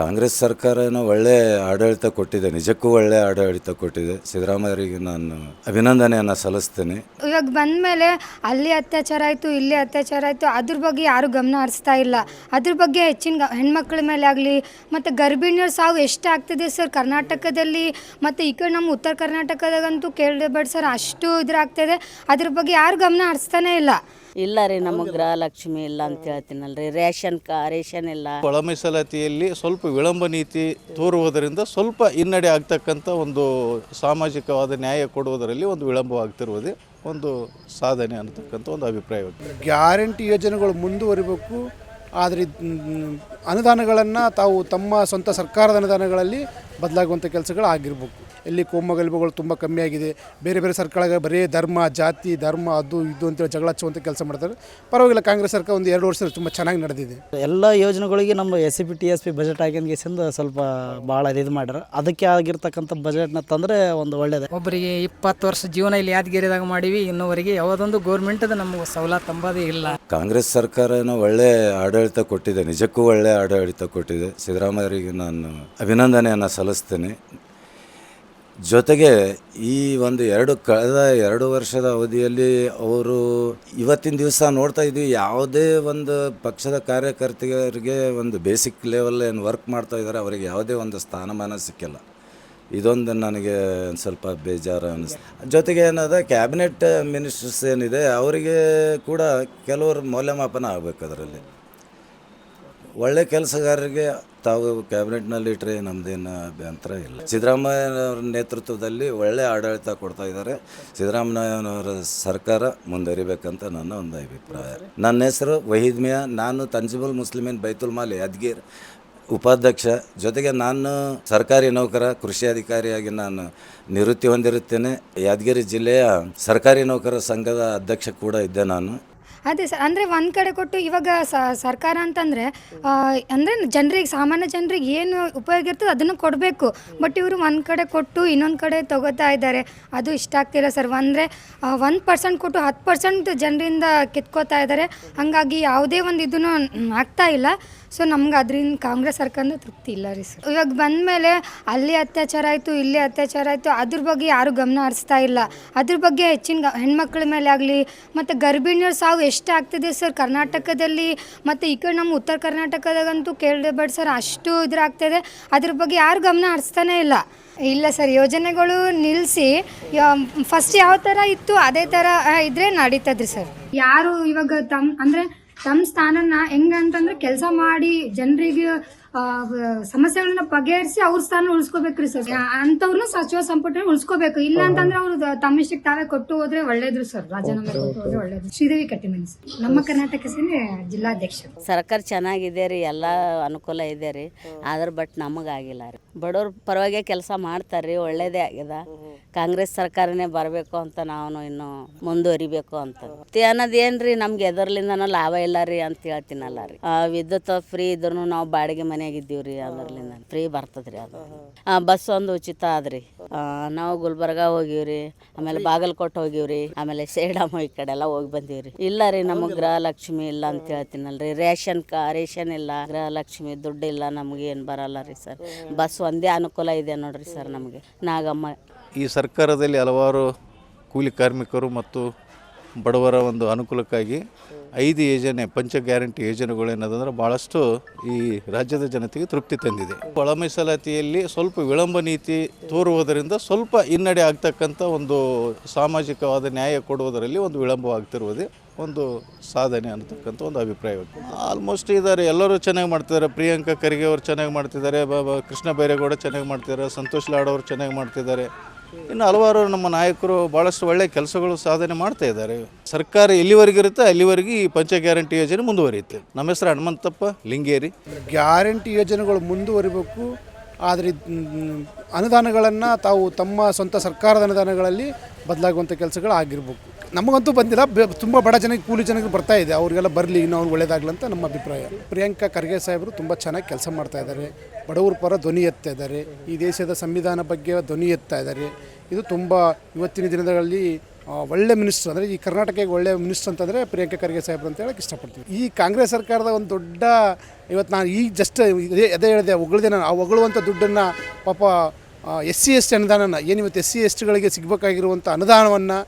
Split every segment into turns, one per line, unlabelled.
ಕಾಂಗ್ರೆಸ್ ಸರ್ಕಾರನ ಒಳ್ಳೆ ಆಡಳಿತ ಕೊಟ್ಟಿದೆ, ನಿಜಕ್ಕೂ ಒಳ್ಳೆ ಆಡಳಿತ ಕೊಟ್ಟಿದೆ. ಸಿದ್ದರಾಮಯ್ಯರಿಗೆ ನಾನು ಅಭಿನಂದನೆಯನ್ನು ಸಲ್ಲಿಸ್ತೇನೆ.
ಇವಾಗ ಬಂದಮೇಲೆ ಅಲ್ಲಿ ಅತ್ಯಾಚಾರ ಆಯಿತು, ಇಲ್ಲಿ ಅತ್ಯಾಚಾರ ಆಯಿತು, ಅದ್ರ ಬಗ್ಗೆ ಯಾರು ಗಮನ ಹರಿಸ್ತಾ ಇಲ್ಲ. ಅದ್ರ ಬಗ್ಗೆ ಹೆಚ್ಚಿನ ಗ, ಹೆಣ್ಮಕ್ಳ ಮೇಲೆ ಆಗಲಿ, ಮತ್ತು ಗರ್ಭಿಣಿಯರ ಸಾವು ಎಷ್ಟು ಆಗ್ತಿದೆ ಸರ್? ಕರ್ನಾಟಕದಲ್ಲಿ ಮತ್ತು ಈ ಕಡೆ ನಮ್ಮ ಉತ್ತರ ಕರ್ನಾಟಕದಾಗಂತೂ ಕೇಳಬೇಡ ಸರ್, ಅಷ್ಟು ಇದ್ರಾಗ್ತಿದೆ. ಅದ್ರ ಬಗ್ಗೆ ಯಾರು ಗಮನ ಹರಿಸ್ತಾನೆ ಇಲ್ಲ.
ಇಲ್ಲ ರೀ ನಮಗೆ ಗೃಹಲಕ್ಷ್ಮಿ ಇಲ್ಲ ಅಂತ ಹೇಳ್ತೀನಲ್ರಿ. ರೇಷನ್ ಕಾ ರೇಷನ್ ಇಲ್ಲ.
ಒಳ ಮೀಸಲಾತಿಯಲ್ಲಿ ಸ್ವಲ್ಪ ವಿಳಂಬ ನೀತಿ ತೋರುವುದರಿಂದ ಸ್ವಲ್ಪ ಹಿನ್ನಡೆ ಆಗ್ತಕ್ಕಂಥ ಒಂದು ಸಾಮಾಜಿಕವಾದ ನ್ಯಾಯ ಕೊಡುವುದರಲ್ಲಿ ಒಂದು ವಿಳಂಬವಾಗ್ತಿರುವುದೇ ಒಂದು ಸಾಧನೆ ಅನ್ನತಕ್ಕಂಥ ಒಂದು ಅಭಿಪ್ರಾಯ
ಗ್ಯಾರಂಟಿ ಯೋಜನೆಗಳು ಮುಂದುವರಿಬೇಕು. ಆದರೆ ಅನುದಾನಗಳನ್ನು ತಾವು ತಮ್ಮ ಸ್ವಂತ ಸರ್ಕಾರದ ಅನುದಾನಗಳಲ್ಲಿ ಬದಲಾಗುವಂಥ ಕೆಲಸಗಳು ಆಗಿರ್ಬೇಕು ಎಲ್ಲಿ ಕೋಮಗಲ್ಭಗಳು ತುಂಬ ಕಮ್ಮಿ ಆಗಿದೆ. ಬೇರೆ ಬೇರೆ ಸರ್ಕಾರಗಳ ಬರೀ ಧರ್ಮ ಜಾತಿ ಧರ್ಮ ಅದು ಇದು ಅಂತೇಳಿ ಜಗಳ ಹಚ್ಚುವಂಥ ಕೆಲಸ ಮಾಡ್ತಾರೆ. ಪರವಾಗಿಲ್ಲ ಕಾಂಗ್ರೆಸ್ ಸರ್ಕಾರ ಒಂದು ಎರಡು ವರ್ಷ ತುಂಬ ಚೆನ್ನಾಗಿ ನಡೆದಿದೆ.
ಎಲ್ಲ ಯೋಜನೆಗಳಿಗೆ ನಮ್ಮ S C P T S P budget ಆಗಿಂದ ಸ್ವಲ್ಪ ಭಾಳ ಇದು ಮಾಡ್ಯಾರ. ಅದಕ್ಕೆ ಆಗಿರ್ತಕ್ಕಂಥ ಬಜೆಟ್ನ ತಂದರೆ ಒಂದು ಒಳ್ಳೇದು.
ಒಬ್ಬರಿಗೆ ಇಪ್ಪತ್ತು ವರ್ಷ ಜೀವನ ಇಲ್ಲಿ ಯಾದಗಿರಿದಾಗ ಮಾಡೀವಿ ಇನ್ನೂವರೆಗೆ ಯಾವುದೊಂದು ಗೌರ್ಮೆಂಟದ ನಮಗೆ ಸವಲತ್ತು ಅಂಬೋದೇ ಇಲ್ಲ.
ಕಾಂಗ್ರೆಸ್ ಸರ್ಕಾರನ ಒಳ್ಳೆ ಆಡಳಿತ ಕೊಟ್ಟಿದೆ ನಿಜಕ್ಕೂ ಒಳ್ಳೆ ಆಡಳಿತ ಕೊಟ್ಟಿದೆ. ಸಿದ್ದರಾಮಯ್ಯರಿಗೆ ನಾನು ಅಭಿನಂದನೆಯನ್ನು ಸಲ್ಲಿಸ್ತೇನೆ. ಜೊತೆಗೆ ಈ ಒಂದು ಎರಡು ಕಳೆದ ಎರಡು ವರ್ಷದ ಅವಧಿಯಲ್ಲಿ ಅವರು ಇವತ್ತಿನ ದಿವಸ ನೋಡ್ತಾ ಇದ್ವಿ, ಯಾವುದೇ ಒಂದು ಪಕ್ಷದ ಕಾರ್ಯಕರ್ತರಿಗೆ ಒಂದು ಬೇಸಿಕ್ ಲೆವೆಲ್ ಏನು ವರ್ಕ್ ಮಾಡ್ತಾ ಇದ್ದಾರೆ, ಅವರಿಗೆ ಯಾವುದೇ ಒಂದು ಸ್ಥಾನಮಾನ ಸಿಕ್ಕಿಲ್ಲ. ಇದೊಂದು ನನಗೆ ಸ್ವಲ್ಪ ಬೇಜಾರು ಅನ್ನಿಸ್ತು ಜೊತೆಗೆ ಏನದ ಕ್ಯಾಬಿನೆಟ್ ಮಿನಿಸ್ಟರ್ಸ್ ಏನಿದೆ, ಅವರಿಗೆ ಕೂಡ ಕೆಲವರು ಮೌಲ್ಯಮಾಪನ ಆಗಬೇಕು ಅದರಲ್ಲಿ. ಒಳ್ಳೆ ಕೆಲಸಗಾರರಿಗೆ ತಾವು ಕ್ಯಾಬಿನೆಟ್ನಲ್ಲಿ ಇಟ್ಟರೆ ನಮ್ಮದೇನು ಅಭ್ಯಂತರ ಇಲ್ಲ. ಸಿದ್ದರಾಮಯ್ಯನವರ ನೇತೃತ್ವದಲ್ಲಿ ಒಳ್ಳೆ ಆಡಳಿತ ಕೊಡ್ತಾ ಇದ್ದಾರೆ. ಸಿದ್ದರಾಮಯ್ಯನವರ ಸರ್ಕಾರ ಮುಂದುವರಿಬೇಕಂತ ನನ್ನ ಒಂದು ಅಭಿಪ್ರಾಯ. ನನ್ನ ಹೆಸರು ವಹೀದ್ ಮಿಯಾ. ನಾನು ತಂಜಿಬುಲ್ ಮುಸ್ಲಿಮಿನ್ ಬೈತುಲ್ ಮಾಲಿ ಅದ್ಗೀರ್ ಉಪಾಧ್ಯಕ್ಷ. ಜೊತೆಗೆ ನಾನು ಸರ್ಕಾರಿ ನೌಕರ, ಕೃಷಿ ಅಧಿಕಾರಿಯಾಗಿ ನಾನು ನಿವೃತ್ತಿ ಹೊಂದಿರುತ್ತೇನೆ. ಯಾದಗಿರಿ ಜಿಲ್ಲೆಯ ಸರ್ಕಾರಿ ನೌಕರ ಸಂಘದ ಅಧ್ಯಕ್ಷ ಕೂಡ ಇದ್ದೆ ನಾನು.
ಅದೇ ಸರ್, ಅಂದರೆ ಒಂದು ಕಡೆ ಕೊಟ್ಟು ಇವಾಗ ಸರ್ಕಾರ ಅಂತಂದರೆ ಅಂದರೆ ಜನರಿಗೆ, ಸಾಮಾನ್ಯ ಜನರಿಗೆ ಏನು ಉಪಯೋಗ ಇರ್ತದೆ ಅದನ್ನು ಕೊಡಬೇಕು. ಬಟ್ ಇವರು ಒಂದು ಕಡೆ ಕೊಟ್ಟು ಇನ್ನೊಂದು ಕಡೆ ತಗೋತಾ ಇದ್ದಾರೆ. ಅದು ಇಷ್ಟ ಆಗ್ತಿಲ್ಲ ಸರ್. ಅಂದರೆ ಒಂದು ಪರ್ಸೆಂಟ್ ಕೊಟ್ಟು ಹತ್ತು ಪರ್ಸೆಂಟ್ ಜನರಿಂದ ಕಿತ್ಕೋತಾ ಇದ್ದಾರೆ. ಹಾಗಾಗಿ ಯಾವುದೇ ಒಂದು ಇದನ್ನು ಆಗ್ತಾ ಇಲ್ಲ. ಸೊ ನಮ್ಗೆ ಅದರಿಂದ ಕಾಂಗ್ರೆಸ್ ಸರ್ಕಾರದ ತೃಪ್ತಿ ಇಲ್ಲ ರೀ ಸರ್ ಇವಾಗ ಬಂದಮೇಲೆ ಅಲ್ಲಿ ಅತ್ಯಾಚಾರ ಆಯಿತು, ಇಲ್ಲಿ ಅತ್ಯಾಚಾರ ಆಯಿತು, ಅದ್ರ ಬಗ್ಗೆ ಯಾರು ಗಮನ ಹರಿಸ್ತಾ ಇಲ್ಲ. ಅದ್ರ ಬಗ್ಗೆ ಹೆಚ್ಚಿನ ಹೆಣ್ಮಕ್ಳ ಮೇಲೆ ಆಗಲಿ, ಮತ್ತು ಗರ್ಭಿಣಿಯರ ಸಾವು ಎಷ್ಟು ಆಗ್ತಿದೆ ಸರ್ ಕರ್ನಾಟಕದಲ್ಲಿ, ಮತ್ತು ಈ ಕಡೆ ನಮ್ಮ ಉತ್ತರ ಕರ್ನಾಟಕದಾಗಂತೂ ಕೇಳಬೇಡ ಸರ್ ಅಷ್ಟು ಇದ್ರಾಗ್ತಿದೆ. ಅದ್ರ ಬಗ್ಗೆ ಯಾರು ಗಮನ ಹರಿಸ್ತಾನೆ ಇಲ್ಲ. ಇಲ್ಲ ಸರ್ ಯೋಜನೆಗಳು ನಿಲ್ಲಿಸಿ ಫಸ್ಟ್ ಯಾವ ಥರ ಇತ್ತು, ಅದೇ ಥರ ಇದ್ರೆ ನಡೀತದ್ರಿ ಸರ್ ಯಾರು ಇವಾಗ ತಮ್ಮ ಅಂದರೆ ತಮ್ಮ ಸ್ಥಾನನ ಹೆಂಗಂತಂದ್ರೆ ಕೆಲಸ ಮಾಡಿ ಜನರಿಗೆ ಸಮಸ್ಯೆಗಳನ್ನ ಬಗೆಹರಿಸಿ ಅವ್ರ ಸ್ಥಾನ ಉಳಿಸ್ಕೋಬೇಕ್ರಿ ಸರ್. ಅಂತವ್ರನ್ನ ಸಚಿವ ಸಂಪುಟ ಉಳಿಸ್ಕೋಬೇಕು. ಇಲ್ಲ ಅಂತಂದ್ರೆ ಅವ್ರು ತಮ್ಮಿಷ್ಟಕ್ಕೆ ತಾವೇ ಕೊಟ್ಟು ಹೋದ್ರೆ ಒಳ್ಳೇದ್ರು ಸರ್. ರಾಜೀನಾಮೆ ಕೊಟ್ಟು ಹೋದ್ರೆ ಒಳ್ಳೇದು ಶ್ರೀದೇವಿ ಕಟ್ಟಿಮನಿ ಸರ್. ನಮ್ಮ ಕರ್ನಾಟಕ ಸೇನೆ ಜಿಲ್ಲಾಧ್ಯಕ್ಷ
ಸರ್ಕಾರ ಚೆನ್ನಾಗಿದೆ ರೀ ಎಲ್ಲ ಅನುಕೂಲ ಇದೆ ರೀ. ಆದ್ರೆ ಬಟ್ ನಮಗಾಗಿಲ್ಲ ರೀ. ಬಡವ್ರ ಪರವಾಗಿ ಕೆಲಸ ಮಾಡ್ತಾರ್ರಿ ಒಳ್ಳೇದೇ ಆಗ್ಯದ. ಕಾಂಗ್ರೆಸ್ ಸರ್ಕಾರನೇ ಬರಬೇಕು ಅಂತ ನಾವು ಇನ್ನು ಮುಂದುವರಿಬೇಕು ಅಂತ. ಅನ್ನೋದು ಏನ್ರಿ ನಮ್ಗೆ ಎದರ್ಲಿಂದನೂ ಲಾಭ ಇಲ್ಲ ರೀ ಅಂತ ಹೇಳ್ತೀನಲ್ಲ ರೀ. ಆ, ವಿದ್ಯುತ್ ಫ್ರೀ ಇದ್ರೂ ನಾವು ಬಾಡಿಗೆ ಮನೆಯಾಗ ಇದ್ದೀವಿ ರೀ ಅದರ್ಲಿಂದ ಫ್ರೀ ಬರ್ತದ್ರಿ ಅದು. ಆ, ಬಸ್ ಒಂದು ಉಚಿತ ಆದ್ರಿ. ಆ, ನಾವು ಗುಲ್ಬರ್ಗ ಹೋಗಿವ್ರಿ ಆಮೇಲೆ ಬಾಗಲಕೋಟೆ ಹೋಗಿವ್ರಿ ಆಮೇಲೆ ಸೇಡಮ್ ಈ ಕಡೆ ಎಲ್ಲ ಹೋಗಿ ಬಂದೀವ್ರಿ. ಇಲ್ಲ ರೀ ನಮಗೆ ಗೃಹಲಕ್ಷ್ಮಿ ಇಲ್ಲ ಅಂತ ಹೇಳ್ತೀನಲ್ರಿ. ರೇಷನ್ ಕಾ ರೇಷನ್ ಇಲ್ಲ ಗೃಹಲಕ್ಷ್ಮಿ ದುಡ್ಡು ಇಲ್ಲ ನಮ್ಗೆ ಏನು ಬರಲ್ಲ ರೀ ಸರ್. ಬಸ್ ಒಂದೇ ಅನುಕೂಲ ಇದೆ ನೋಡ್ರಿ ಸರ್ ನಮಗೆ. ನಾಗಮ್ಮ.
ಈ ಸರ್ಕಾರದಲ್ಲಿ ಹಲವಾರು ಕೂಲಿ ಕಾರ್ಮಿಕರು ಮತ್ತು ಬಡವರ ಒಂದು ಅನುಕೂಲಕ್ಕಾಗಿ ಐದು ಯೋಜನೆ, ಪಂಚ ಗ್ಯಾರಂಟಿ ಯೋಜನೆಗಳೇನದಂದ್ರೆ ಭಾಳಷ್ಟು ಈ ರಾಜ್ಯದ ಜನತೆಗೆ ತೃಪ್ತಿ ತಂದಿದೆ. ಒಳ ಮೀಸಲಾತಿಯಲ್ಲಿ ಸ್ವಲ್ಪ ವಿಳಂಬ ನೀತಿ ತೋರುವುದರಿಂದ ಸ್ವಲ್ಪ ಹಿನ್ನಡೆ ಆಗ್ತಕ್ಕಂಥ ಒಂದು ಸಾಮಾಜಿಕವಾದ ನ್ಯಾಯ ಕೊಡುವುದರಲ್ಲಿ ಒಂದು ವಿಳಂಬವಾಗ್ತಿರುವುದೇ ಒಂದು ಸಾಧನೆ ಅನ್ನತಕ್ಕಂಥ ಒಂದು ಅಭಿಪ್ರಾಯ ಆಲ್ಮೋಸ್ಟ್ ಇದ್ದಾರೆ, ಎಲ್ಲರೂ ಚೆನ್ನಾಗಿ ಮಾಡ್ತಿದ್ದಾರೆ. ಪ್ರಿಯಾಂಕಾ ಖರ್ಗೆ ಅವರು ಚೆನ್ನಾಗಿ ಮಾಡ್ತಿದ್ದಾರೆ ಬಾಬಾ ಕೃಷ್ಣ ಬೈರೇಗೌಡ ಚೆನ್ನಾಗಿ ಮಾಡ್ತಿದ್ದಾರೆ, ಸಂತೋಷ್ ಲಾಡ್ ಅವರು ಚೆನ್ನಾಗಿ ಮಾಡ್ತಿದ್ದಾರೆ. ಇನ್ನು ಹಲವಾರು ನಮ್ಮ ನಾಯಕರು ಭಾಳಷ್ಟು ಒಳ್ಳೆಯ ಕೆಲಸಗಳು ಸಾಧನೆ ಮಾಡ್ತಾ ಇದ್ದಾರೆ. ಸರ್ಕಾರ ಎಲ್ಲಿವರೆಗೆ ಇರುತ್ತೆ ಅಲ್ಲಿವರೆಗೆ ಈ ಪಂಚ ಗ್ಯಾರಂಟಿ ಯೋಜನೆ ಮುಂದುವರಿಯುತ್ತೆ. ನಮ್ಮ ಹೆಸರು ಹನುಮಂತಪ್ಪ ಲಿಂಗೇರಿ
ಗ್ಯಾರಂಟಿ ಯೋಜನೆಗಳು ಮುಂದುವರಿಬೇಕು. ಆದರೆ ಅನುದಾನಗಳನ್ನು ತಾವು ತಮ್ಮ ಸ್ವಂತ ಸರ್ಕಾರದ ಅನುದಾನಗಳಲ್ಲಿ ಬದಲಾಗುವಂಥ ಕೆಲಸಗಳು ಆಗಿರ್ಬೇಕು ನಮಗಂತೂ ಬಂದಿಲ್ಲ. ತುಂಬ ಬಡ ಜನಕ್ಕೆ ಕೂಲಿ ಜನಕ್ಕೆ ಬರ್ತಾ ಇದೆ. ಅವರಿಗೆಲ್ಲ ಬರಲಿ, ಇನ್ನು ಅವ್ರು ಒಳ್ಳೇದಾಗಲಿ ನಮ್ಮ ಅಭಿಪ್ರಾಯ. ಪ್ರಿಯಾಂಕಾ ಖರ್ಗೆ ಸಾಹೇಬರು ತುಂಬ ಚೆನ್ನಾಗಿ ಕೆಲಸ ಮಾಡ್ತಾ ಇದ್ದಾರೆ. ಬಡವರ ಪರ ಧ್ವನಿ ಎತ್ತಾ ಇದ್ದಾರೆ. ಈ ದೇಶದ ಸಂವಿಧಾನ ಬಗ್ಗೆ ಧ್ವನಿ ಎತ್ತಾ ಇದ್ದಾರೆ. ಇದು ತುಂಬ ಇವತ್ತಿನ ದಿನಗಳಲ್ಲಿ ಒಳ್ಳೆ ಮಿನಿಸ್ಟರ್ ಅಂದರೆ ಈ ಕರ್ನಾಟಕಕ್ಕೆ ಒಳ್ಳೆ ಮಿನಿಸ್ಟರ್ ಅಂತಂದರೆ ಪ್ರಿಯಾಂಕಾ ಖರ್ಗೆ ಸಾಹೇಬ್ರು ಅಂತ ಹೇಳಕ್ಕೆ ಇಷ್ಟಪಡ್ತೀನಿ. ಈ ಕಾಂಗ್ರೆಸ್ ಸರ್ಕಾರದ ಒಂದು ದೊಡ್ಡ, ಇವತ್ತು ನಾನು ಈಗ ಜಸ್ಟ್ ಇದೇ, ಅದೇ ಹೇಳಿದೆ, ಹೊಗಳಿದೆ ನಾನು, ಆ ಹೊಗಳುವಂಥ ದುಡ್ಡನ್ನು ಪಾಪ ಎಸ್ ಸಿ ಎಸ್ ಟಿ ಅನುದಾನನ, ಏನು ಇವತ್ತು ಎಸ್ ಸಿ ಎಸ್ ಟಿಗಳಿಗೆ ಸಿಗಬೇಕಾಗಿರುವಂಥ ಅನುದಾನವನ್ನು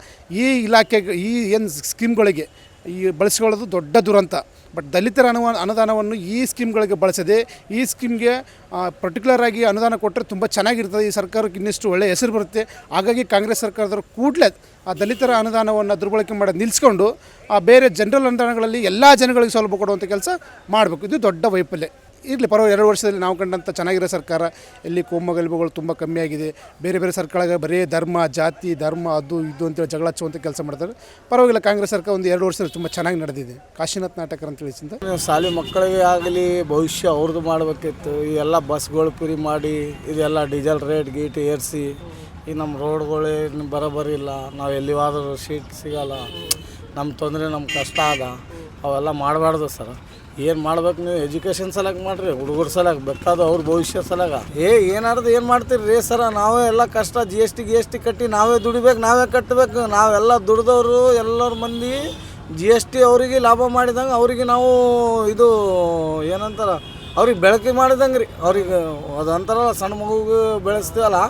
ಈ ಇಲಾಖೆಗೆ, ಈ ಏನು ಸ್ಕೀಮ್ಗಳಿಗೆ ಈ ಬಳಸ್ಕೊಳ್ಳೋದು ದೊಡ್ಡ ದುರಂತ. ಬಟ್ ದಲಿತರ ಅನುವ, ಅನುದಾನವನ್ನು ಈ ಸ್ಕೀಮ್ಗಳಿಗೆ ಬಳಸದೆ, ಈ ಸ್ಕೀಮ್ಗೆ ಪರ್ಟಿಕ್ಯುಲರ್ ಆಗಿ ಅನುದಾನ ಕೊಟ್ಟರೆ ತುಂಬ ಚೆನ್ನಾಗಿರ್ತದೆ. ಈ ಸರ್ಕಾರಕ್ಕೆ ಇನ್ನಷ್ಟು ಒಳ್ಳೆಯ ಹೆಸರು ಬರುತ್ತೆ. ಹಾಗಾಗಿ ಕಾಂಗ್ರೆಸ್ ಸರ್ಕಾರದವರು ಕೂಡಲೇ ಆ ದಲಿತರ ಅನುದಾನವನ್ನು ದುರ್ಬಳಕೆ ಮಾಡಿ ನಿಲ್ಲಿಸ್ಕೊಂಡು ಆ ಬೇರೆ ಜನರಲ್ ಅನುದಾನಗಳಲ್ಲಿ ಎಲ್ಲ ಜನಗಳಿಗೆ ಸೌಲಭ್ಯ ಕೊಡುವಂಥ ಕೆಲಸ ಮಾಡಬೇಕು. ಇದು ದೊಡ್ಡ ವೈಫಲ್ಯ. ಇರಲಿ ಪರವಾಗಿ ಎರಡು ವರ್ಷದಲ್ಲಿ ನಾವು ಕಂಡಂಥ ಚೆನ್ನಾಗಿರೋ ಸರ್ಕಾರ, ಎಲ್ಲಿ ಕೋಮಗಲ್ಬುಗಳು ತುಂಬ ಕಮ್ಮಿ ಆಗಿದೆ, ಬೇರೆ ಬೇರೆ ಸರ್ಕಾರ ಬರೀ ಧರ್ಮ, ಜಾತಿ, ಧರ್ಮ, ಅದು, ಇದು ಅಂತೇಳಿ ಜಗಳ ಹಚ್ಚುವಂಥ ಕೆಲಸ ಮಾಡ್ತಾರೆ. ಪರವಾಗಿಲ್ಲ, ಕಾಂಗ್ರೆಸ್ ಸರ್ಕಾರ ಒಂದು ಎರಡು ವರ್ಷದಲ್ಲಿ ತುಂಬ ಚೆನ್ನಾಗಿ ನಡೆದಿದೆ. ಕಾಶಿನಾಥ್ ನಾಟಕ ಅಂತ ತಿಳಿಸಿದ
ಶಾಲೆ ಮಕ್ಕಳಿಗೆ ಆಗಲಿ, ಭವಿಷ್ಯ ಅವ್ರದ್ದು ಮಾಡಬೇಕಿತ್ತು. ಈ ಎಲ್ಲ ಬಸ್ಗಳು ಫ್ರೀ ಮಾಡಿ, ಇದೆಲ್ಲ ಡೀಸೆಲ್ ರೇಟ್ ಗೀಟ್ ಏರಿಸಿ, ಈ ನಮ್ಮ ರೋಡ್ಗಳೇನು ಬರೋಬರಿಲ್ಲ ಇಲ್ಲ. ನಾವು ಎಲ್ಲಿವಾದರೂ ಸೀಟ್ ಸಿಗಲ್ಲ. ನಮ್ಮ ತೊಂದರೆ ನಮ್ಮ ಕಷ್ಟ ಅದ. ಅವೆಲ್ಲ ಮಾಡಬಾರ್ದು ಸರ್. ಏನು ಮಾಡ್ಬೇಕು ನೀವು? ಎಜುಕೇಷನ್ ಸಲಾಗಿ ಮಾಡಿರಿ, ಹುಡುಗರ ಸಲಾಗಿ, ಬೇಕಾದ ಅವ್ರ ಭವಿಷ್ಯ ಸಲಾಗ. ಏ, ಏನಾರ್ದು ಏನು ಮಾಡ್ತೀರಿ ರೀ ಸರ? ನಾವೇ ಎಲ್ಲ ಕಷ್ಟ G S T G S T ಕಟ್ಟಿ ನಾವೇ ದುಡಿಬೇಕು, ನಾವೇ ಕಟ್ಟಬೇಕು ನಾವೆಲ್ಲ ದುಡ್ದವರು ಎಲ್ಲರ ಮಂದಿ ಜಿ ಎಸ್ ಟಿ ಅವರಿಗೆ ಲಾಭ ಮಾಡಿದಂಗೆ ಅವರಿಗೆ ನಾವು ಇದು ಏನಂತಾರ, ಅವ್ರಿಗೆ ಬೆಳಕಿ ಮಾಡಿದಂಗೆ ರೀ. ಅವ್ರಿಗೆ ಅದು ಸಣ್ಣ ಮಗುಗೆ ಬೆಳೆಸ್ತೀವಲ್ಲ,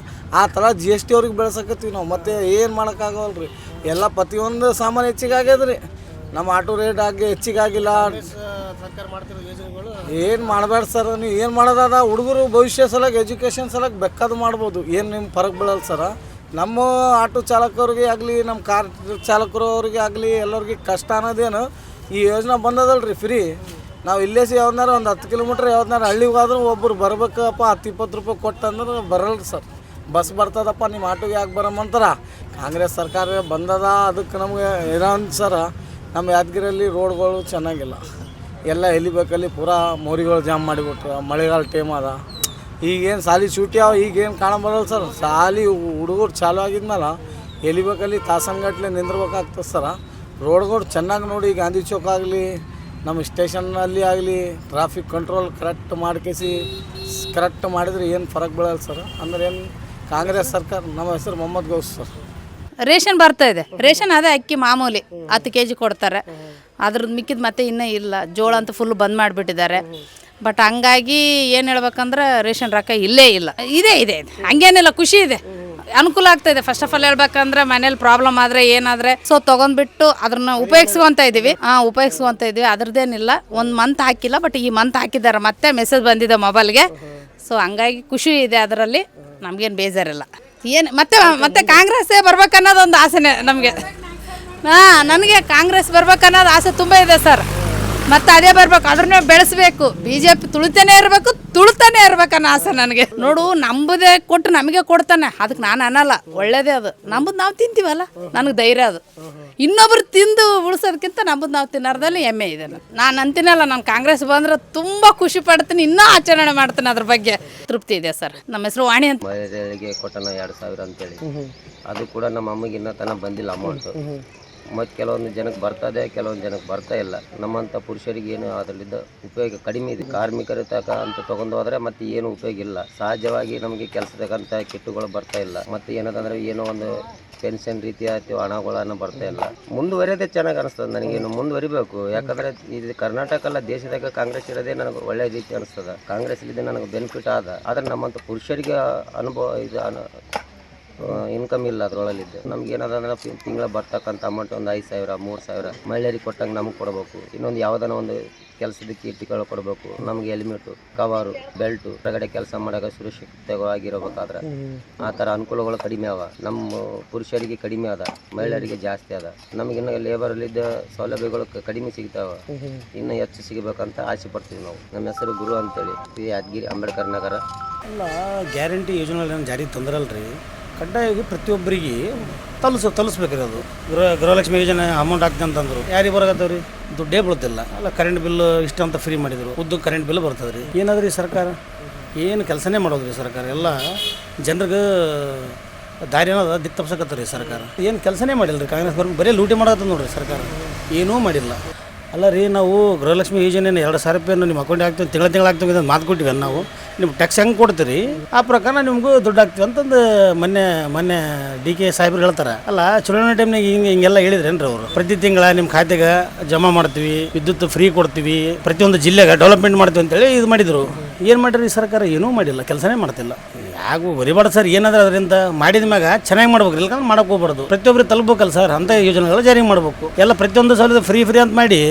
ಆ ಥರ ಜಿ ಎಸ್ ಟಿ ಅವ್ರಿಗೆ ಬೆಳೆಸಕತ್ತೀವಿ ನಾವು. ಮತ್ತೆ ಏನು ಮಾಡೋಕ್ಕಾಗಲ್ಲ ರೀ ಎಲ್ಲ ಪ್ರತಿಯೊಂದು ಸಾಮಾನು ಹೆಚ್ಚಿಗೆ ಆಗ್ಯದ ರೀ ನಮ್ಮ ಆಟೋ ರೇಟ್ ಆಗಿ ಹೆಚ್ಚಿಗೆ ಆಗಿಲ್ಲ ಏನು ಮಾಡಬೇಡ ಸರ್, ನೀವು ಏನು ಮಾಡೋದಾದ? ಹುಡುಗರು ಭವಿಷ್ಯ ಸಲಕ್ ಎಜುಕೇಷನ್ ಸಲಕ್ ಬೇಕಾದು ಮಾಡ್ಬೋದು. ಏನು ನಿಮ್ಮ ಫರಕ್ ಬೀಳಲ್ಲ ಸರ. ನಮ್ಮ ಆಟೋ ಚಾಲಕರಿಗೆ ಆಗಲಿ ನಮ್ಮ ಕಾರ್ ಚಾಲಕರು ಅವ್ರಿಗೆ ಆಗಲಿ, ಎಲ್ಲರಿಗೆ ಕಷ್ಟ ಅನ್ನೋದೇನು ಈ ಯೋಜನೆ ಬಂದದಲ್ರಿ ಫ್ರೀ ನಾವು ಇಲ್ಲೇ ಸಿ ಯಾವ್ದಾರ ಒಂದು ಹತ್ತು ಕಿಲೋಮೀಟ್ರ್ ಯಾವ್ದಾರ ಹಳ್ಳಿಗೆ ಹೋದ್ರೆ ಒಬ್ಬರು ಬರ್ಬೇಕಪ್ಪ, ಹತ್ತು ಇಪ್ಪತ್ತು ರೂಪಾಯಿ ಕೊಟ್ಟಂದ್ರೆ ಬರಲ್ಲ ಸರ್. ಬಸ್ ಬರ್ತದಪ್ಪ ನಿಮ್ಮ ಆಟೋಗೆ ಯಾಕೆ ಬರಮ್ಮಂತಾರ ಕಾಂಗ್ರೆಸ್ ಸರ್ಕಾರ ಬಂದದ ಅದಕ್ಕೆ ನಮಗೆ ಏನೋ ಸರ. ನಮ್ಮ ಯಾದಗಿರಿಯಲ್ಲಿ ರೋಡ್ಗಳು ಚೆನ್ನಾಗಿಲ್ಲ. ಎಲ್ಲ ಎಲ್ಲಿ ಬೇಕಲ್ಲಿ ಪೂರಾ ಮೋರಿಗಳು ಜಾಮ್ ಮಾಡಿಬಿಟ್ರು. ಮಳೆಗಾಲ ಟೈಮ್ ಅದ. ಈಗೇನು ಸಾಲಿ ಚೂಟಿ ಅವ ಈಗೇನು ಕಾಣಬರಲ್ಲ ಸರ್. ಸಾಲಿ ಹುಡುಗರು ಚಾಲು ಆಗಿದ್ಮೇಲೆ ಎಲ್ಲಿ ಬೇಕಲ್ಲಿ ತಾಸನ್ಗಟ್ಲೆ ನಿಂದಿರ್ಬೇಕಾಗ್ತದೆ ಸರ. ರೋಡ್ಗಳು ಚೆನ್ನಾಗಿ ನೋಡಿ ಗಾಂಧಿ ಚೌಕ್ ಆಗಲಿ, ನಮ್ಮ ಸ್ಟೇಷನ್ನಲ್ಲಿ ಆಗಲಿ ಟ್ರಾಫಿಕ್ ಕಂಟ್ರೋಲ್ ಕರೆಕ್ಟ್ ಮಾಡ್ಕೇಸಿ ಕರೆಕ್ಟ್ ಮಾಡಿದರೆ ಏನು ಫರಕ್ ಬೀಳಲ್ಲ ಸರ್. ಅಂದ್ರೆ ಏನು ಕಾಂಗ್ರೆಸ್ ಸರ್ಕಾರ, ನಮ್ಮ ಹೆಸರು ಮೊಹಮ್ಮದ್ ಗೌಸ್ ಸರ್.
ರೇಷನ್ ಬರ್ತಾ ಇದೆ. ರೇಷನ್ ಅದೇ ಅಕ್ಕಿ ಮಾಮೂಲಿ ಹತ್ತು ಕೆ ಜಿ ಕೊಡ್ತಾರೆ. ಅದ್ರದ್ದು ಮಿಕ್ಕಿದ ಮತ್ತೆ ಇನ್ನೂ ಇಲ್ಲ. ಜೋಳ ಅಂತ ಫುಲ್ ಬಂದ್ ಮಾಡಿಬಿಟ್ಟಿದ್ದಾರೆ. ಬಟ್ ಹಂಗಾಗಿ ಏನು ಹೇಳ್ಬೇಕಂದ್ರೆ ರೇಷನ್ ರೊಕ್ಕ ಇಲ್ಲೇ ಇಲ್ಲ. ಇದೆ ಇದೆ ಇದೆ. ಹಂಗೇನಿಲ್ಲ, ಖುಷಿ ಇದೆ. ಅನುಕೂಲ ಆಗ್ತಾ ಇದೆ. ಫಸ್ಟ್ ಆಫ್ ಆಲ್ ಹೇಳ್ಬೇಕಂದ್ರೆ ಮನೇಲಿ ಪ್ರಾಬ್ಲಮ್ ಆದ್ರೆ ಏನಾದ್ರೆ ಸೊ ತಗೊಂಡ್ಬಿಟ್ಟು ಅದನ್ನ ಉಪಯೋಗಿಸ್ಕೊಂತ ಇದೀವಿ. ಹಾ, ಉಪಯೋಗಿಸ್ಕೊಂತ ಇದೀವಿ. ಅದ್ರದ್ದೇನಿಲ್ಲ. ಒಂದು ಮಂತ್ ಹಾಕಿಲ್ಲ ಬಟ್ ಈ ಮಂತ್ ಹಾಕಿದ್ದಾರೆ. ಮತ್ತೆ ಮೆಸೇಜ್ ಬಂದಿದೆ ಮೊಬೈಲ್ಗೆ ಸೊ ಹಂಗಾಗಿ ಖುಷಿ ಇದೆ ಅದರಲ್ಲಿ. ನಮ್ಗೇನು ಬೇಜಾರಿಲ್ಲ. ಏನು, ಮತ್ತೆ ಮತ್ತೆ ಕಾಂಗ್ರೆಸ್ಸೇ ಬರ್ಬೇಕನ್ನೋದು ಒಂದು ಆಸೆನೆ ನಮಗೆ. ಹಾಂ, ನನಗೆ ಕಾಂಗ್ರೆಸ್ ಬರ್ಬೇಕನ್ನೋದು ಆಸೆ ತುಂಬ ಇದೆ ಸರ್. ಮತ್ತೆ ಅದೇ ಬರ್ಬೇಕು ಅದ್ರನ್ನೇ ಬೆಳೆಸ್ಬೇಕು. ಬಿಜೆಪಿ ತುಳಿತಾನೆ ಇರಬೇಕು, ತುಳಿತಾನೆ ಇರ್ಬೇಕನ್ನೋ ಆಸೆ ನನಗೆ. ನೋಡು, ನಂಬುದೇ ಕೊಟ್ಟು ನಮಗೆ ಕೊಡ್ತಾನೆ. ಅದಕ್ಕೆ ನಾನು ಅನ್ನಲ್ಲ, ಒಳ್ಳೇದೇ ಅದು. ನಂಬುದು ನಾವು ತಿಂತೀವಲ್ಲ? ನನಗೆ ಧೈರ್ಯ ಅದು. ಇನ್ನೊಬ್ರು ತಿಂದು ಉಳಿಸೋದಕ್ಕಿಂತ ನಂಬುದು ನಾವು ತಿನ್ನೋದ್ರಲ್ಲಿ ಹೆಮ್ಮೆ ಇದೆ ನಾನು ಅಂತೀನಲ್ಲ, ನಾನು ಕಾಂಗ್ರೆಸ್ ಬಂದ್ರೆ ತುಂಬ ಖುಷಿ ಪಡ್ತೀನಿ, ಇನ್ನೂ ಆಚರಣೆ ಮಾಡ್ತೀನಿ ಅದ್ರ ಬಗ್ಗೆ. ತೃಪ್ತಿ ಇದೆ ಸರ್. ನಮ್ಮ ಹೆಸರು ವಾಣಿ ಅಂತ.
ಕೊಟ್ಟನ ಎರಡು ಸಾವಿರ ಅಂತೇಳಿ. ಅದು ಕೂಡ ನಮ್ಮ ಅಮ್ಮಗೆ ಇನ್ನೂ ತನಕ ಬಂದಿಲ್ಲ ಅಮೌಂಟ್ ಮತ್ತು ಕೆಲವೊಂದು ಜನಕ್ಕೆ ಬರ್ತದೆ ಕೆಲವೊಂದು ಜನಕ್ಕೆ ಬರ್ತಾ ಇಲ್ಲ. ನಮ್ಮಂಥ ಪುರುಷರಿಗೆ ಏನು ಅದರಲ್ಲಿದ್ದ ಉಪಯೋಗ ಕಡಿಮೆ ಇದೆ. ಕಾರ್ಮಿಕರ ತಕ ಅಂತ ತೊಗೊಂಡು ಹೋದರೆ ಮತ್ತೆ ಏನು ಉಪಯೋಗ ಇಲ್ಲ. ಸಹಜವಾಗಿ ನಮಗೆ ಕೆಲಸದಕ್ಕಂಥ ಕಿಟ್ಟುಗಳು ಬರ್ತಾ ಇಲ್ಲ. ಮತ್ತು ಏನದಂದ್ರೆ ಏನೋ ಒಂದು ಪೆನ್ಷನ್ ರೀತಿಯ ಹಣಗಳನ್ನು ಬರ್ತಾ ಇಲ್ಲ. ಮುಂದುವರಿಯೋದೇ ಚೆನ್ನಾಗಿ ಅನಿಸ್ತದೆ ನನಗೇನು ಮುಂದುವರಿಬೇಕು. ಯಾಕಂದರೆ ಇದು ಕರ್ನಾಟಕ ಅಲ್ಲ ದೇಶದಾಗ ಕಾಂಗ್ರೆಸ್ ಇರೋದೇ ನನಗೆ ಒಳ್ಳೆಯ ರೀತಿ ಅನಿಸ್ತದೆ. ಇಲ್ಲಿದೆ ನನಗೆ ಬೆನಿಫಿಟ್ ಆದ. ಆದ್ರೆ ನಮ್ಮಂಥ ಪುರುಷರಿಗೆ ಅನುಭವ ಇದು ಇನ್ಕಮ್ ಇಲ್ಲ ಅದರೊಳಲಿದ್ದು. ನಮ್ಗೆ ಏನದಂದ್ರೆ ತಿಂಗಳ ಬರ್ತಕ್ಕಂಥ ಅಮೌಂಟ್ ಒಂದು ಐದು ಸಾವಿರ, ಮೂರು ಸಾವಿರ ಮಹಿಳೆಯರಿಗೆ ಕೊಟ್ಟಂಗೆ ನಮಗೆ ಕೊಡಬೇಕು. ಇನ್ನೊಂದು ಯಾವುದನ್ನ ಒಂದು ಕೆಲಸದ ಕೀರ್ತಿಗಳು ಕೊಡಬೇಕು. ನಮಗೆ ಹೆಲ್ಮೆಟು ಕವರು ಬೆಲ್ಟು ಹೊರಗಡೆ ಕೆಲಸ ಮಾಡಾಗ ಸುರಕ್ಷಿತವಾಗಿರಬೇಕಾದ್ರೆ ಆ ಥರ ಅನುಕೂಲಗಳು ಕಡಿಮೆ ಅವ. ನಮ್ಮ ಪುರುಷರಿಗೆ ಕಡಿಮೆ ಅದ, ಮಹಿಳೆಯರಿಗೆ ಜಾಸ್ತಿ ಅದ. ನಮಗಿನ್ನು ಲೇಬರಲ್ಲಿದ್ದ ಸೌಲಭ್ಯಗಳು ಕಡಿಮೆ ಸಿಗ್ತಾವ. ಇನ್ನು ಹೆಚ್ಚು ಸಿಗಬೇಕಂತ ಆಸೆ ಪಡ್ತೀವಿ ನಾವು. ನಮ್ಮ ಹೆಸರು ಗುರು ಅಂತೇಳಿ ಯಾದಗಿರಿ ಅಂಬೇಡ್ಕರ್ ನಗರ.
ಅಲ್ಲ, ಗ್ಯಾರಂಟಿ ಯೋಜನೆ ಜಾರಿಗೆ ತಂದ್ರಲ್ರಿ ಕಡ್ಡಾಯವಾಗಿ ಪ್ರತಿಯೊಬ್ಬರಿಗೆ ತಲುಸ ತಲುಸ್ಬೇಕ್ರಿ ಅದು ಗೃಹ, ಗೃಹಲಕ್ಷ್ಮಿ ಯೋಜನೆ ಅಮೌಂಟ್ ಹಾಕ್ತೀನಿ ಅಂತಂದ್ರು. ಯಾರಿಗೆ ಬರಕತ್ತವ್ರಿ? ದುಡ್ಡೇ ಬೀಳ್ತಿಲ್ಲ ಅಲ್ಲ ಕರೆಂಟ್ ಬಿಲ್ ಇಷ್ಟ ಅಂತ ಫ್ರೀ ಮಾಡಿದ್ರು. ಉದ್ದು ಕರೆಂಟ್ ಬಿಲ್ ಬರ್ತದೆ ರೀ ಏನಾದ್ರಿ ಸರ್ಕಾರ? ಏನು ಕೆಲಸನೇ ಮಾಡೋದ್ರಿ ಸರ್ಕಾರ? ಎಲ್ಲ ಜನರಿಗೆ ದಾರಿ ಅನ್ನೋದು ದಿಕ್ ತಪ್ಸಕತ್ತರಿ ಸರ್ಕಾರ. ಏನು ಕೆಲಸನೇ ಮಾಡಿಲ್ಲ ರೀ ಕಾಂಗ್ರೆಸ್ ಬರೀ ಲೂಟಿ ಮಾಡತ್ತ ನೋಡ್ರಿ ಸರ್ಕಾರ. ಏನೂ ಮಾಡಿಲ್ಲ.
ಅಲ್ಲ ರೀ, ನಾವು ಗೃಹಲಕ್ಷ್ಮಿ ಯೋಜನೆ ಎರಡು ಸಾವಿರ ರೂಪಾಯಿ ನಿಮ್ಮ ಅಕೌಂಟ್ ಹಾಕ್ತೀವಿ, ತಿಂಗಳ ತಿಂಗಳ ಹಾಕ್ತೀವಿ ಅಂತ ಮಾತು ಕೊಟ್ಟಿವಿ ನಾವು. ನಿಮ್ಮ ಟ್ಯಾಕ್ಸ್ ಹೆಂಗೆ ಕೊಡ್ತೀರಿ? ಆ ಪ್ರಕಾರ ನಿಮಗೂ ದುಡ್ಡು ಹಾಕ್ತೀವಿ ಅಂತಂದು ಮೊನ್ನೆ ಮೊನ್ನೆ ಡಿ ಕೆ ಸಾಹೇಬ್ರು ಹೇಳ್ತಾರೆ. ಅಲ್ಲ, ಚುನಾವಣೆ ಟೈಮ್ನಾಗ ಹಿಂಗೆ, ಹಿಂಗೆಲ್ಲ ಹೇಳಿದ್ರೇನ್ರಿ ಅವರು? ಪ್ರತಿ ತಿಂಗಳ ನಿಮ್ಮ ಖಾತೆಗೆ ಜಮಾ ಮಾಡ್ತೀವಿ, ವಿದ್ಯುತ್ ಫ್ರೀ ಕೊಡ್ತೀವಿ, ಪ್ರತಿಯೊಂದು ಜಿಲ್ಲೆಗೆ ಡೆವಲಪ್ಮೆಂಟ್ ಮಾಡ್ತೀವಿ ಅಂತೇಳಿ ಇದು ಮಾಡಿದರು. ಏನು ಮಾಡಿರಿ ಸರ್ಕಾರ? ಏನೂ ಮಾಡಿಲ್ಲ, ಕೆಲಸನೇ ಮಾಡ್ತಿಲ್ಲ. ಯಾಕೆ ಬರಿಬಾರ್ದು ಸರ್, ಏನಾದ್ರೆ ಅದರಿಂದ ಮಾಡಿದ ಮ್ಯಾಗ ಚೆನ್ನಾಗಿ ಮಾಡ್ಬೇಕು ಇಲ್ಕಂದ್ರೆ ಮಾಡಕ್ಕೆ ಹೋಗ್ಬಾರ್ದು. ಪ್ರತಿಯೊಬ್ಬರು ತಲುಪಬೇಕಲ್ಲ ಸರ್ ಅಂಥ ಯೋಜನೆಗಳು ಜಾರಿ ಮಾಡಬೇಕು. ಎಲ್ಲ ಪ್ರತಿಯೊಂದು ಸಲ ಫ್ರೀ ಫ್ರೀ ಅಂತ ಮಾಡಿ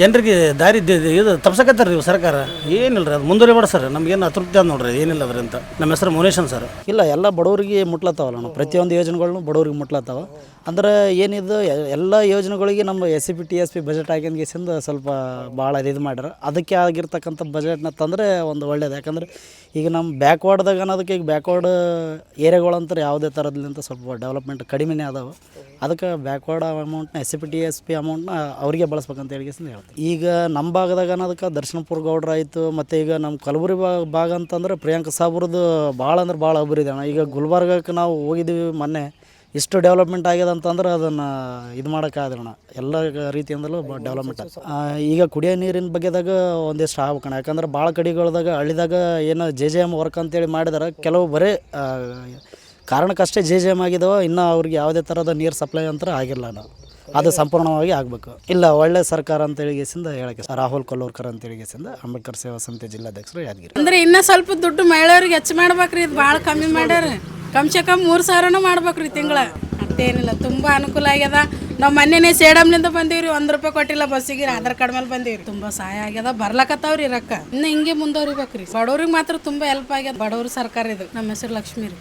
ಜನರಿಗೆ ದಾರಿ ಇದು ತಪ್ಸಕತ್ತಾರ ನೀವು ಸರ್ಕಾರ. ಏನಿಲ್ಲ ರೀ ಅದು ಮುಂದುವರಿಬೇಡ ಸರ್, ನಮಗೇನು ಅತೃಪ್ತಿ ಅಂತ ನೋಡ್ರಿ, ಏನಿಲ್ಲ ಅದರಿಂದ. ನಮ್ಮ ಹೆಸರು ಮುನೇಶನ್ ಸರ್.
ಇಲ್ಲ, ಎಲ್ಲ ಬಡವರಿಗೆ ಮುಟ್ಲತ್ತಾವಲ್ಲ ನಾವು ಪ್ರತಿಯೊಂದು ಯೋಜನೆಗಳನ್ನು ಬಡವರಿಗೆ ಮುಟ್ಲತ್ತಾವ. ಅಂದ್ರೆ ಏನಿದು ಎಲ್ಲ ಯೋಜನೆಗಳಿಗೆ ನಮ್ಮ S C P T S P budget ಆಗಿಂದ ಸ್ವಲ್ಪ ಭಾಳ ಇದು ಮಾಡ್ಯಾರ. ಅದಕ್ಕೆ ಆಗಿರ್ತಕ್ಕಂಥ ಬಜೆಟ್ನ ತಂದರೆ ಒಂದು ಒಳ್ಳೇದು. ಯಾಕಂದ್ರೆ ಈಗ ನಮ್ಮ ಬ್ಯಾಕ್ವರ್ಡ್ದಾಗ ಅನ್ನೋದಕ್ಕೆ ಈಗ ಬ್ಯಾಕ್ವರ್ಡ್ ಏರಿಯಾಗಳಂತಾರೆ ಯಾವುದೇ ಥರದ್ಲಿಂತ ಸ್ವಲ್ಪ ಡೆವಲಪ್ಮೆಂಟ್ ಕಡಿಮೆನೇ ಅದಾವೆ. ಅದಕ್ಕೆ ಬ್ಯಾಕ್ವರ್ಡ್ ಅಮೌಂಟ್ನ S C P T S P ಅಮೌಂಟ್ನ ಅವರಿಗೆ ಬಳಸ್ಬೇಕಂತ ಹೇಳಿ ಹೇಳ್ತೀನಿ. ಈಗ ನಮ್ಮ ಭಾಗದಾಗ ಅನ್ನೋದಕ್ಕೆ ದರ್ಶನಪುರ ಗೌಡ್ರ ಆಯಿತು, ಮತ್ತು ಈಗ ನಮ್ಮ ಕಲಬುರಗಿ ಭಾಗ ಭಾಗ ಅಂತಂದ್ರೆ ಪ್ರಿಯಾಂಕ ಸಾಬ್ರದ್ದು ಭಾಳ ಅಂದ್ರೆ ಭಾಳ ಅಭಿವೃದ್ಧಿ ಅಣ್ಣ. ಈಗ ಗುಲ್ಬರ್ಗಕ್ಕೆ ನಾವು ಹೋಗಿದ್ದೀವಿ ಮೊನ್ನೆ. ಇಷ್ಟು ಡೆವಲಪ್ಮೆಂಟ್ ಆಗ್ಯದ ಅಂತಂದ್ರೆ ಅದನ್ನು ಇದು ಮಾಡೋಕ್ಕಾಗಲ್ಲ ಎಲ್ಲ ರೀತಿಯಿಂದಲೂ ಡೆವಲಪ್ಮೆಂಟ್ ಈಗ ಕುಡಿಯೋ ನೀರಿನ ಬಗ್ಗೆದಾಗ ಒಂದಿಷ್ಟು ಕಣ ಯಾಕಂದ್ರೆ ಭಾಳ ಕಡೆಗಳ್ದಾಗ ಹಳ್ಳಿದಾಗ ಏನು ಜೆ ಜೆ ಎಂ ವರ್ಕ್ ಅಂತೇಳಿ ಮಾಡಿದಾರೆ. ಕೆಲವು ಬರೇ ಕಾರಣಕ್ಕಷ್ಟೇ ಜೆ ಜೆ ಎಂ ಆಗಿದಾವೆ. ಇನ್ನೂ ಅವ್ರಿಗೆ ಯಾವುದೇ ಥರದ ನೀರು ಸಪ್ಲೈ ಅಂತ ಆಗಿಲ್ಲ ನಾವು ಅದು ಸಂಪೂರ್ಣವಾಗಿ ಆಗಬೇಕು. ಇಲ್ಲ, ಒಳ್ಳೆ ಸರ್ಕಾರ ಅಂತ ಹೇಳಿಗೆಸಿಂದ ಹೇಳಕ್ಕೆ ರಾಹುಲ್ ಕಲ್ಲೂರ್ಕರ್ ಅಂತ ಹೇಳಿಗೆಸಿಂದ ಅಂಬೇಡ್ಕರ್ ಸೇವಾ ಸಮಿತಿ ಜಿಲ್ಲಾಧ್ಯಕ್ಷರು ಯಾದಗಿರಿ.
ಅಂದ್ರೆ ಇನ್ನ ಸ್ವಲ್ಪ ದುಡ್ಡು ಮಹಿಳೆಯರಿಗೆ ಹೆಚ್ಚು ಮಾಡ್ಬೇಕ್ರಿ, ಇದು ಭಾಳ ಕಮ್ಮಿ ಮಾಡ್ಯಾರ ಕಮ್ಸೆ ಕಮ್ ಮೂರು ಸಾವಿರನೂ ಮಾಡ್ಬೇಕ್ರಿ ತಿಂಗಳ. ಅಷ್ಟೇನಿಲ್ಲ ತುಂಬ ಅನುಕೂಲ ಆಗ್ಯದ. ನಾವು ಮೊನ್ನೆನೇ ಸೇಡಮ್ನಿಂದ ಬಂದೀವ್ರಿ, ಒಂದು ರೂಪಾಯಿ ಕೊಟ್ಟಿಲ್ಲ ಬಸ್ಸಿಗೆ ಆಧಾರ್ ಕಾರ್ಡ್ ಮೇಲೆ ಬಂದೀವ್ರಿ. ತುಂಬ ಸಹಾಯ ಆಗ್ಯದ, ಬರ್ಲಕತ್ತಾವ್ರಿ ರೊಕ್ಕ. ಇನ್ನು ಹಿಂಗೆ ಮುಂದುವರಿಬೇಕ್ರಿ. ಬಡವ್ರಿಗೆ ಮಾತ್ರ ತುಂಬ ಹೆಲ್ಪ್ ಆಗ್ಯದ, ಬಡವ್ರ ಸರ್ಕಾರ ಇದು, ನಮ್ಮ ಹೆಸರು ಲಕ್ಷ್ಮೀ ರೀ.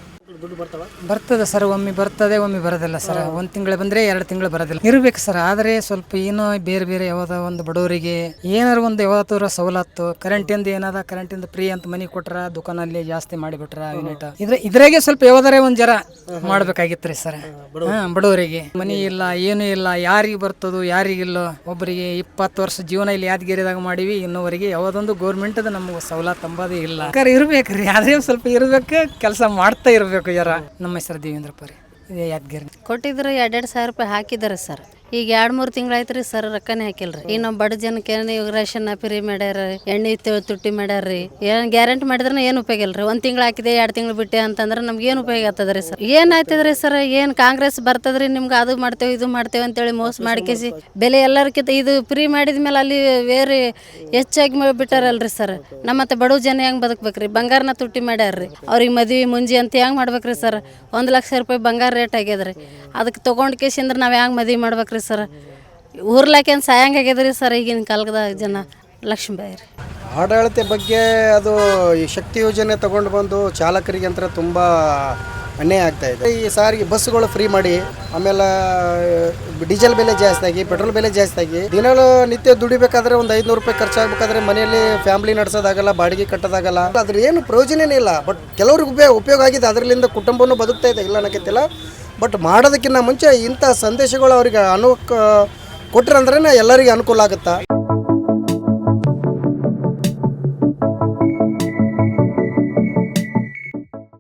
ಬರ್ತದೆ ಸರ್ ಒಮ್ಮೆ ಬರ್ತದೆ ಒಮ್ಮೆ ಬರೋದಿಲ್ಲ ಸರ್. ಒಂದು ತಿಂಗಳು ಬಂದರೆ ಎರಡು ತಿಂಗಳು ಬರೋದಿಲ್ಲ. ಇರ್ಬೇಕು ಸರ್ ಆದರೆ ಸ್ವಲ್ಪ ಏನೋ ಬೇರೆ ಬೇರೆ ಯಾವ್ದ ಒಂದು ಬಡವರಿಗೆ ಏನಾರು ಒಂದು ಯಾವತ್ತಾರ ಸವಲತ್ತು ಕರೆಂಟಿಂದ ಏನದ ಇಂದ ಫ್ರೀ ಅಂತ ಮನಿ ಕೊಟ್ರ ದುಕಾನಲ್ಲಿ ಜಾಸ್ತಿ ಮಾಡಿಬಿಟ್ರ ಯೂನಿಟ್ ಇದ್ರ ಇದ್ರಾಗೆ ಸ್ವಲ್ಪ ಯಾವ್ದಾರ ಒಂದು ಜರ ಮಾಡ್ಬೇಕಾಗಿತ್ತು ರೀ ಸರ್. ಹಾಂ ಬಡವರಿಗೆ. ಮನಿ ಇಲ್ಲ ಏನು ಇಲ್ಲ ಯಾರಿಗೆ ಬರ್ತದೋ ಯಾರಿಗಿಲ್ಲೋ ಒಬ್ಬರಿಗೆ ಇಪ್ಪತ್ತು ವರ್ಷ ಜೀವನ ಇಲ್ಲಿ ಯಾದಗಿರಿದಾಗ ಮಾಡಿವಿ ಇನ್ನೂವರೆಗೆ ಯಾವುದೊಂದು ಗೌರ್ಮೆಂಟ್ ನಮಗೆ ಸವಲತ್ತು ಅಂಬೋದೇ ಇಲ್ಲ. ಇರ್ಬೇಕ್ರಿ. ಆದ್ರೆ ಸ್ವಲ್ಪ ಇರ್ಬೇಕು ಕೆಲಸ ಮಾಡ್ತಾ ಇರಬೇಕು. ಯಾರ ನಮ್ಮ ಹೆಸರು ದೇವೇಂದ್ರಪ್ಪ ರೀ ಯಾದಗಿರಿ.
ಕೊಟ್ಟಿದ್ರು ಎರಡೆರಡು ಸಾವಿರ ರೂಪಾಯಿ ಹಾಕಿದ್ದಾರೆ ಸರ್. ಈಗ ಎರಡು ಮೂರು ತಿಂಗಳಾಯ್ತು ರೀ ಸರ್ ರೊಕ್ಕನೇ ಹಾಕಿಲ್ರಿ. ಈಗ ನಮ್ಮ ಬಡ ಜನಕ್ಕೆ ಏನು ಇವಾಗ ರೇಷನ್ ಫ್ರೀ ಮಾಡ್ಯಾರ, ಎಣ್ಣೆ ತುಟ್ಟಿ ಮಾಡ್ಯಾರ್ರಿ. ಏನು ಗ್ಯಾರಂಟಿ ಮಾಡಿದ್ರೆ ಏನು ಉಪಯೋಗ ಇಲ್ರಿ. ಒಂದು ತಿಂಗಳು ಹಾಕಿದೆ, ಎರಡು ತಿಂಗಳು ಬಿಟ್ಟೆ ಅಂತಂದ್ರೆ ನಮ್ಗೆ ಏನು ಉಪಯೋಗ ಆಗ್ತದ್ರಿ ಸರ್? ಏನು ಆಯ್ತದ್ರಿ ಸರ್? ಏನು ಕಾಂಗ್ರೆಸ್ ಬರ್ತದ್ರಿ, ನಿಮ್ಗೆ ಅದು ಮಾಡ್ತೇವೆ, ಇದು ಮಾಡ್ತೇವೆ ಅಂತೇಳಿ ಮೋಸ ಮಾಡ್ಕೇಸಿ ಬೆಲೆ ಎಲ್ಲರಿಗಿಂತ ಇದು ಫ್ರೀ ಮಾಡಿದ ಮೇಲೆ ಅಲ್ಲಿ ಬೇರೆ ಹೆಚ್ಚಾಗಿ ಬಿಟ್ಟಾರಲ್ರಿ ಸರ್. ನಮ್ಮ ಮತ್ತೆ ಬಡವ ಜನ ಹೆಂಗೆ ಬದುಕ್ಬೇಕ್ರಿ? ಬಂಗಾರನ ತುಟ್ಟಿ ಮಾಡ್ಯಾರ್ರಿ. ಅವ್ರಿಗೆ ಮದ್ವೆ, ಮುಂಜಿ ಅಂತ ಹೆಂಗೆ ಮಾಡ್ಬೇಕ್ರಿ ಸರ್? ಒಂದು ಲಕ್ಷ ರೂಪಾಯಿ ಬಂಗಾರ ರೇಟ್ ಆಗ್ಯದ್ರಿ. ಅದಕ್ಕೆ ತೊಗೊಂಡು ಕೇಸಿಂದ್ರೆ ನಾವು ಹೆಂಗೆ ಮದ್ವೆ ಮಾಡ್ಬೇಕ್ರಿ ಸರ್. ಊರ್ಲಾಕೇನು ಸಾಯಂಗ್ ಆಗ್ಯದ್ರಿ ಸರ್ ಈಗಿನ ಕಾಲದಾಗ ಜನ? ಲಕ್ಷ್ಮೀಬಾಯಿ ರೀ
ಆಡಳಿತ ಬಗ್ಗೆ ಅದು ಈ ಶಕ್ತಿ ಯೋಜನೆ ತಗೊಂಡು ಬಂದು ಚಾಲಕರಿಗೆ ಅಂತ ತುಂಬ ಅನ್ಯಾಯ ಆಗ್ತಾ ಇದೆ. ಈ ಸಾರಿಗೆ ಬಸ್ಗಳು ಫ್ರೀ ಮಾಡಿ, ಆಮೇಲೆ ಡೀಸೆಲ್ ಬೆಲೆ ಜಾಸ್ತಿ ಆಗಿ, ಪೆಟ್ರೋಲ್ ಬೆಲೆ ಜಾಸ್ತಿ ಆಗಿ, ದಿನಾಲು ನಿತ್ಯ ದುಡಿಬೇಕಾದ್ರೆ ಒಂದು ಐದುನೂರು ರೂಪಾಯಿ ಖರ್ಚಾಗಬೇಕಾದ್ರೆ ಮನೆಯಲ್ಲಿ ಫ್ಯಾಮಿಲಿ ನಡೆಸೋದಾಗಲ್ಲ, ಬಾಡಿಗೆ ಕಟ್ಟೋದಾಗಲ್ಲ, ಅದ್ರ ಏನು ಪ್ರಯೋಜನನೇ ಇಲ್ಲ. ಬಟ್ ಕೆಲವ್ರಿಗೆ ಉಪಯೋಗ ಉಪಯೋಗ ಆಗಿದೆ ಅದರಿಂದ ಕುಟುಂಬನೂ ಬದುಕ್ತಾ ಇದೆ, ಇಲ್ಲ ಅನ್ನೋಕ್ಕಿಂತಿಲ್ಲ ಬಟ್ ಮಾಡೋದಕ್ಕಿಂತ ಮುಂಚೆ ಇಂಥ ಸಂದೇಶಗಳು ಅವರಿಗೆ ಅನು ಕೊಟ್ರಂದ್ರೇ ಎಲ್ಲರಿಗೆ ಅನುಕೂಲ ಆಗುತ್ತಾ?